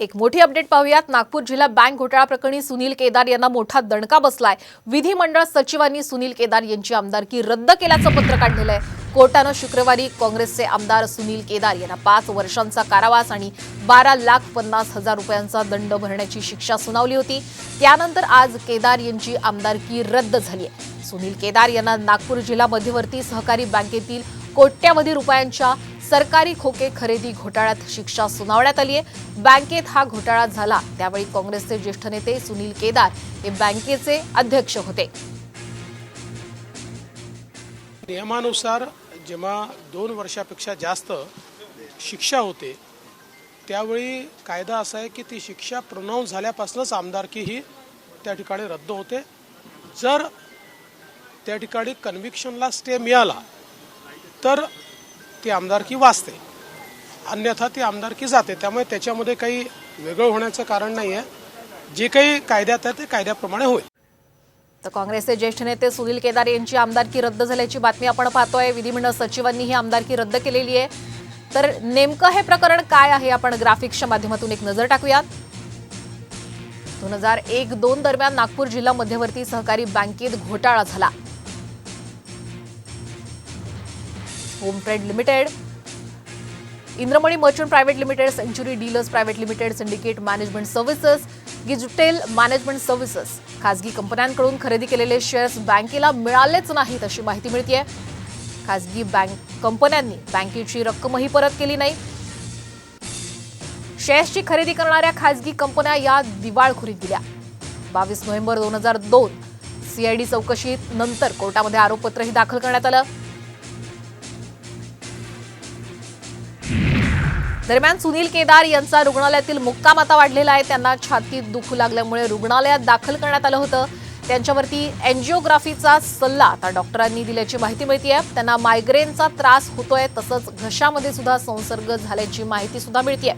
एक मोठी अपडेट पाहूयात. नागपूर जिल्हा बँक घोटाळा प्रकरणी सुनील केदार यांना मोठा दणका बसलाय. विधिमंडळ सचिवांनी सुनील केदार यांची आमदारकी रद्द केल्याचं पत्र काढलेलं आहे कोर्टानं शुक्रवारी काँग्रेसचे आमदार सुनील केदार यांना पाच वर्षांचा कारावास आणि बारा लाख पन्नास हजार रुपयांचा दंड भरण्याची शिक्षा सुनावली होती. त्यानंतर आज केदार यांची आमदारकी रद्द झाली आहे सुनील केदार यांना नागपूर जिल्हा मध्यवर्ती सहकारी बँकेतील कोट्यावधी रुपयांच्या सरकारी खोके खरेदी घोटाळ्यात शिक्षा सुनावण्यात आली आहे बँकेत हा घोटाळा झाला. त्यावेळी काँग्रेसचे ज्येष्ठ नेते सुनील केदार हे बँकेचे अध्यक्ष होते. नियमानुसार जेव्हा दोन वर्षापेक्षा जास्त शिक्षा होते त्यावेळी कायदा असा आहे की ती शिक्षा प्रोनाऊन्स झाल्यापासूनच आमदारकी ही त्या ठिकाणी रद्द होते. जर त्या ठिकाणी कन्व्हिक्शनला स्टे मिळाला तर ती आमदारकी वाचते. अन्यथा ती आमदारकी जाते. त्यामुळे त्याच्यामध्ये काही वेगळं होण्याचं कारण नाही आहे जे काही कायद्यात आहे ते कायद्याप्रमाणे होईल. तर काँग्रेसचे ज्येष्ठ नेते सुनील केदार यांची आमदारकी रद्द झाल्याची बातमी आपण पाहतोय. विधिमंडळ सचिवांनी ही आमदारकी रद्द केलेली आहे. तर नेमकं हे प्रकरण काय आहे? आपण ग्राफिक्सच्या माध्यमातून एक नजर टाकूयात. दोन हजार एक दोन दरम्यान नागपूर जिल्हा मध्यवर्ती सहकारी बँकेत घोटाळा झाला. Home trade limited Indramani merchant private limited century dealers private limited syndicate management services Gijtel management services. खासगी कंपन्यांकडून खरेदी केलेले शेअर्स बँकेला मिळालेच नाहीत अशी माहिती मिळते खासगी बँक कंपन्यांनी बँकेची रक्कमही परत केली नाही. शेअर्सची खरेदी करणाऱ्या खासगी कंपन्या या दिवाळखोरीत गेल्या. बावीस नोव्हेंबर दोन हजार दोन सीआयडी चौकशीत नंतर कोर्टामध्ये आरोपपत्रही दाखल करण्यात आलं. दरम्यान सुनील केदार यांचा रुग्णालयातील मुक्काम आता वाढलेला आहे. त्यांना छातीत दुखू लागल्यामुळे रुग्णालयात दाखल करण्यात आलं होतं. त्यांच्यावरती अँजिओग्राफीचा सल्ला आता डॉक्टरांनी दिल्याची माहिती मिळते आहे त्यांना मायग्रेनचा त्रास होतोय तसंच घशामध्ये सुद्धा संसर्ग झाल्याची माहिती सुद्धा मिळते